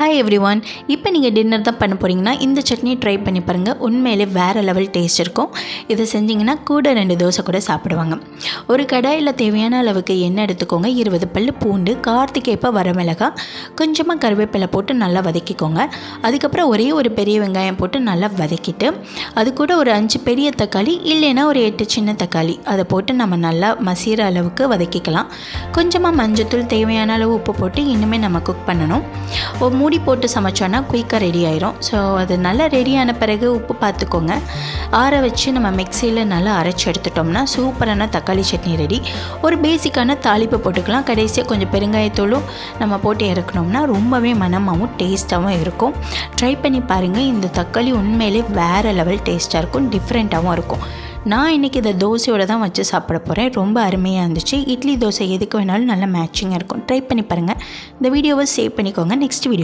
Hi every one இப்போ நீங்கள் dinner தான் பண்ண போகிறீங்கன்னா இந்த சட்னி ட்ரை பண்ணி பாருங்கள் உண்மையிலே வேறு லெவல் டேஸ்ட் இருக்கும். இதை செஞ்சிங்கன்னா கூட ரெண்டு தோசை கூட சாப்பிடுவாங்க. ஒரு கடாயில் தேவையான அளவுக்கு எண்ணெய் எடுத்துக்கோங்க. இருபது பல் பூண்டு கார்த்திகேப்ப வரமிளகா கொஞ்சமாக கருவேப்பிலை போட்டு நல்லா வதக்கிக்கோங்க. அதுக்கப்புறம் ஒரே ஒரு பெரிய வெங்காயம் போட்டு நல்லா வதக்கிட்டு அது கூட ஒரு அஞ்சு பெரிய தக்காளி இல்லைன்னா ஒரு எட்டு சின்ன தக்காளி. அதை போட்டு நம்ம நல்லா மசிகிற அளவுக்கு வதக்கிக்கலாம். கொஞ்சமாக மஞ்சத்தூள் தேவையான அளவு உப்பு போட்டு இன்னுமே நம்ம குக் பண்ணணும். மூடி போட்டு சமைச்சோன்னா குயிக்காக ரெடி ஆயிரும். ஸோ அது நல்லா ரெடியான பிறகு உப்பு பார்த்துக்கோங்க ஆற வச்சு நம்ம மிக்சியில் நல்லா அரைச்சி எடுத்துட்டோம்னா சூப்பரான தக்காளி சட்னி ரெடி ஒரு பேசிக்கான தாளிப்பு போட்டுக்கலாம். கடைசியாக கொஞ்சம் பெருங்காயத்தூளும் நம்ம போட்டு இறக்கணும்னா ரொம்பவே மனமாகவும் டேஸ்ட்டாகவும் இருக்கும். ட்ரை பண்ணி பாருங்கள் இந்த தக்காளி உண்மையிலே வேறு லெவல் டேஸ்ட்டாக இருக்கும் டிஃப்ரெண்ட்டாகவும் இருக்கும். நான் இன்றைக்கி இதை தோசையோடு தான் வச்சு சாப்பிட போகிறேன் ரொம்ப அருமையாக இருந்துச்சு. இட்லி தோசை எதுக்கு வேணாலும் நல்ல மேட்சிங்காக இருக்கும். ட்ரை பண்ணி பாருங்கள் இந்த வீடியோவை சேவ் பண்ணிக்கோங்க. Next video